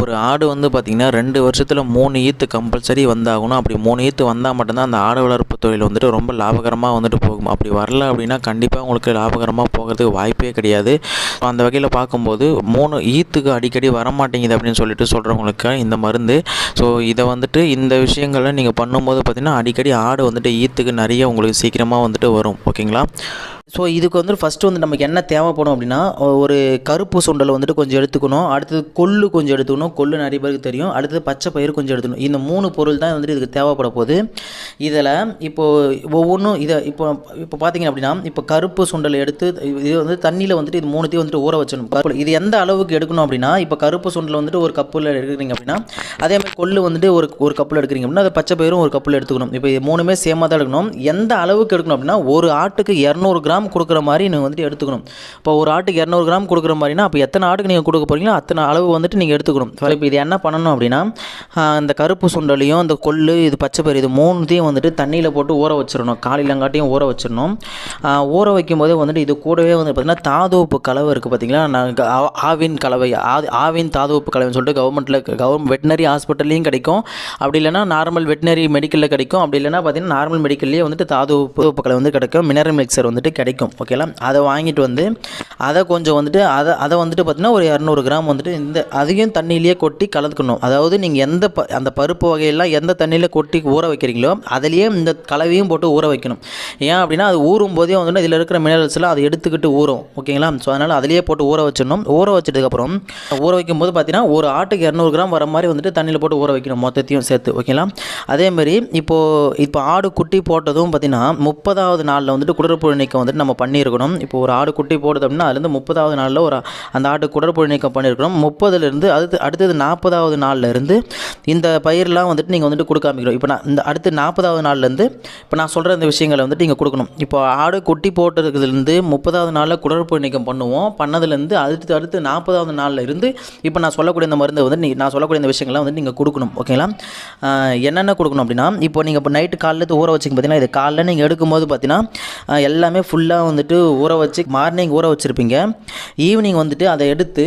ஒரு ஆடு வந்து பார்த்திங்கன்னா ரெண்டு வருஷத்தில் மூணு ஈத்து கம்பல்சரி வந்தாகணும். அப்படி மூணு ஈத்து வந்தால் மட்டும்தான் அந்த ஆடு வளர்ப்பு தொழில் வந்துட்டு ரொம்ப லாபகரமாக வந்துட்டு போகும். அப்படி வரல அப்படின்னா கண்டிப்பாக உங்களுக்கு லாபகரமாக போகிறதுக்கு வாய்ப்பே கிடையாது. அந்த வகையில் பார்க்கும்போது மூணு ஈத்துக்கு அடிக்கடி வரமாட்டேங்குது அப்படின்னு சொல்லிட்டு சொல்கிறவங்களுக்கு இந்த மருந்து. ஸோ இதை வந்துட்டு இந்த விஷயங்களை நீங்கள் பண்ணும்போது பார்த்திங்கன்னா அடிக்கடி ஆடு வந்துட்டு ஈத்துக்கு நிறைய உங்களுக்கு சீக்கிரமாக வந்துட்டு வரும். ஓகேங்களா? ஸோ இதுக்கு வந்து ஃபஸ்ட்டு வந்து நமக்கு என்ன தேவைப்படும் அப்படின்னா ஒரு கருப்பு சுண்டல் வந்துட்டு கொஞ்சம் எடுத்துக்கணும். அடுத்தது கொள்ளு கொஞ்சம் எடுத்துக்கணும். கொள்ளு நிறைய பேருக்கு தெரியும். அடுத்தது பச்சை பயிறு கொஞ்சம் எடுத்துக்கணும். இந்த மூணு பொருள் தான் வந்துட்டு இதுக்கு தேவைப்பட போகுது. இதில் இப்போது ஒவ்வொன்றும் இதை இப்போ இப்போ பார்த்தீங்க அப்படின்னா இப்போ கருப்பு சுண்டல் எடுத்து இது வந்து தண்ணியில் வந்துட்டு இது மூணுத்தையும் வந்துட்டு ஊற வச்சிடணும். கருப்பு இது எந்த அளவுக்கு எடுக்கணும் அப்படின்னா இப்போ கருப்பு சுண்டல் வந்துட்டு ஒரு கப்பில் எடுக்கிறீங்க அப்படின்னா அதே மாதிரி கொள்ளு வந்துட்டு ஒரு ஒரு கப்பில் எடுக்கிறீங்க அப்படின்னா அது பச்சை பயிரும் ஒரு கப்பில் எடுத்துக்கணும். இப்போ இது மூணுமே சேமாக தான் எடுக்கணும். எந்த அளவுக்கு எடுக்கணும் அப்படின்னா ஒரு ஆட்டுக்கு இரநூறு கிராம் கொடுக்குற மாதிரி நீங்கள் வந்துட்டு எடுத்துக்கணும். இப்போ ஒரு ஆட்டுக்கு இரநூறு கிராம் கொடுக்குற மாதிரினா அப்போ எத்தனை ஆட்டுக்கு நீங்கள் கொடுக்க போகிறீங்களோ அத்தனை அளவு வந்துட்டு நீங்கள் எடுத்துக்கணும். இப்போ இது என்ன பண்ணணும் அப்படின்னா அந்த இந்த கருப்பு சுண்டலையும் இந்த கொள்ளு இது பச்சை பயிறு இது மூணுத்தையும் வந்துட்டு தண்ணியில் போட்டு ஊற வச்சிடணும். காலையிலங்காட்டியும் ஊற வச்சிடணும். ஊற வைக்கும் போதே வந்துட்டு இது கூடவே வந்து பார்த்திங்கன்னா தாதுவப்பு கலவை இருக்குது பார்த்திங்களா நான் ஆவின் கலவை ஆவின் தாதுவப்பு கலவைன்னு சொல்லிட்டு கவர்மெண்ட்டில் கவர்மெண்ட் வெட்டினரி ஹாஸ்பிட்டல்லையும் கிடைக்கும். அப்படி இல்லைனா நார்மல் வெட்டினரி மெடிக்கலில் கிடைக்கும். அப்படி இல்லைன்னா பார்த்திங்கன்னா நார்மல் மெடிக்கல்லையே வந்துட்டு தாதுவப்பு கலவை வந்து கிடைக்கும். மினரல் மிக்சர் வந்துட்டு கிடைக்கும். ஓகேங்களா அதை வாங்கிட்டு வந்து அதை கொஞ்சம் வந்துட்டு அதை அதை வந்துட்டு பார்த்திங்கன்னா ஒரு இரநூறு கிராம் வந்துட்டு இந்த அதையும் தண்ணியிலேயே கொட்டி கலந்துக்கணும். அதாவது நீங்கள் எந்த ப அந்த பருப்பு வகையெல்லாம் எந்த தண்ணியில் கொட்டி ஊற வைக்கிறீங்களோ அதை அதுலேயே இந்த கலவையும் போட்டு ஊற வைக்கணும். ஏன் அப்படின்னா அது ஊறும் போதே வந்துட்டு இதில் இருக்கிற மினரல்ஸ்லாம் அதை எடுத்துக்கிட்டு ஊறும். ஓகேங்களா? ஸோ அதனால் அதிலேயே போட்டு ஊற வச்சிடணும். ஊற வச்சதுக்கப்புறம் ஊற வைக்கும் போது பார்த்தீங்கன்னா ஒரு ஆட்டுக்கு இரநூறு கிராம் வர மாதிரி வந்துட்டு தண்ணியில் போட்டு ஊற வைக்கணும் மொத்தத்தையும் சேர்த்து. ஓகேங்களா? அதேமாரி இப்போது இப்போ ஆடு குட்டி போட்டதும் பார்த்தீங்கன்னா முப்பதாவது நாளில் வந்துட்டு குடற்புழு நீக்கம் வந்துட்டு நம்ம பண்ணியிருக்கணும். இப்போ ஒரு ஆடு குட்டி போடுது அப்படின்னா அதுலேருந்து முப்பதாவது நாளில் ஒரு அந்த ஆடு குடற்புழு நீக்கம் பண்ணியிருக்கணும் முப்பதுலேருந்து அடுத்து அடுத்தது நாற்பதாவது நாளில் இருந்து இந்த பயிரெலாம் வந்துட்டு நீங்கள் வந்துட்டு கொடுக்க இப்போ நான் இந்த அடுத்து நாற்பது நாற்பதாவது நாள்லேருந்து இப்போ நான் சொல்கிற இந்த விஷயங்களை வந்துட்டு நீங்கள் கொடுக்கணும். இப்போ ஆடு குட்டி போட்டதுலேருந்து முப்பதாவது நாளில் குடற்பு நீக்கம் பண்ணுவோம். பண்ணதுலேருந்து அடுத்து அடுத்து நாற்பதாவது நாளில் இருந்து இப்போ நான் சொல்லக்கூடிய இந்த மருந்தை வந்து நீ நான் சொல்லக்கூடிய இந்த விஷயங்கள்லாம் வந்து நீங்கள் கொடுக்கணும். ஓகேங்களா? என்னென்ன கொடுக்கணும் அப்படின்னா இப்போ நீங்கள் இப்போ நைட்டு காலையில் ஊற வச்சிங்க பார்த்தீங்கன்னா இது காலைல நீங்கள் எடுக்கும்போது பார்த்தீங்கன்னா எல்லாமே ஃபுல்லாக வந்துட்டு ஊற வச்சு மார்னிங் ஊற வச்சுருப்பீங்க. ஈவினிங் வந்துட்டு அதை எடுத்து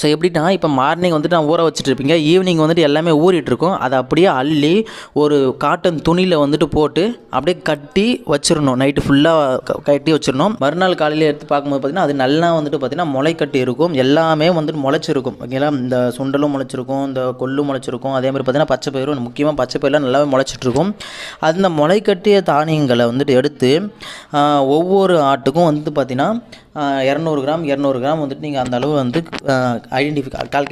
ஸோ எப்படின்னா இப்போ மார்னிங் வந்துட்டு நான் ஊற வச்சுட்டு இருப்பீங்க ஈவினிங் வந்துட்டு எல்லாமே ஊறிட்டுருக்கும். அதை அப்படியே அள்ளி ஒரு காட்டன் துணியில் வந்துட்டு போட்டு அப்படியே கட்டி வச்சிடணும் நைட்டு ஃபுல்லாக கட்டி வச்சிடணும் மறுநாள் காலையில் எடுத்து பார்க்கும்போது பார்த்தீங்கன்னா அது நல்லா வந்துட்டு பார்த்தீங்கன்னா முளை கட்டி இருக்கும். எல்லாமே வந்துட்டு முளைச்சிருக்கும். ஓகேங்களா? இந்த சுண்டலும் முளைச்சிருக்கும். இந்த கொல்லும் முளைச்சிருக்கும். அதே மாதிரி பார்த்தீங்கன்னா பச்சை பயிரும் முக்கியமாக பச்சை பயிரெலாம் நல்லாவே முளைச்சிட்டு இருக்கும் அந்த முளை கட்டிய தானியங்களை வந்துட்டு எடுத்து ஒவ்வொரு ஆட்டுக்கும் வந்து பார்த்திங்கன்னா இரநூறு கிராம் இரநூறு கிராம் வந்துட்டு நீங்கள் அந்த அளவு வந்து identify calculate